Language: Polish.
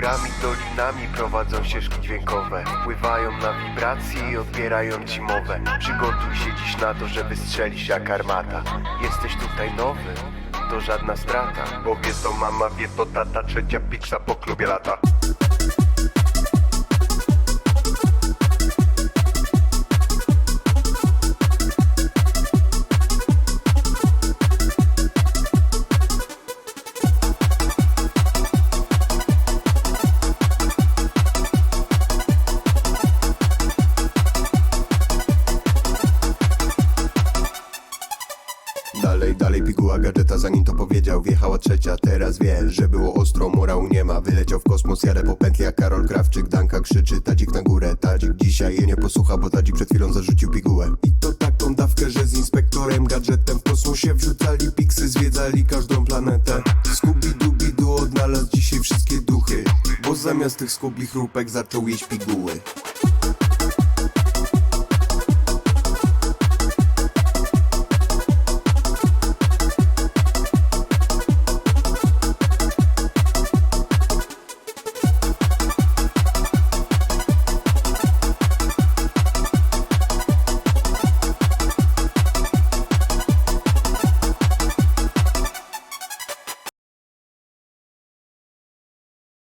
Górami, dolinami prowadzą ścieżki dźwiękowe. Wpływają na wibracje i odbierają ci mowę. Przygotuj się dziś na to, że wystrzelisz jak armata. Jesteś tutaj nowy, to żadna strata. Bo wie to mama, wie to tata, trzecia pizza po klubie lata Dalej, dalej piguła gadżeta zanim to powiedział. Wjechała trzecia, teraz wie, że było ostro. Morału nie ma, wyleciał w kosmos. Jadę po pętli jak Karol Krawczyk. Danka krzyczy, tadzik na górę. Tadzik dzisiaj jej nie posłucha, bo tadzik przed chwilą zarzucił pigułę. I to taką dawkę, że z inspektorem gadżetem W kosmosie wrzucali piksy, zwiedzali każdą planetę. Scooby-Dooby-Doo odnalazł dzisiaj wszystkie duchy Bo zamiast tych skubich chrupek zaczął jeść piguły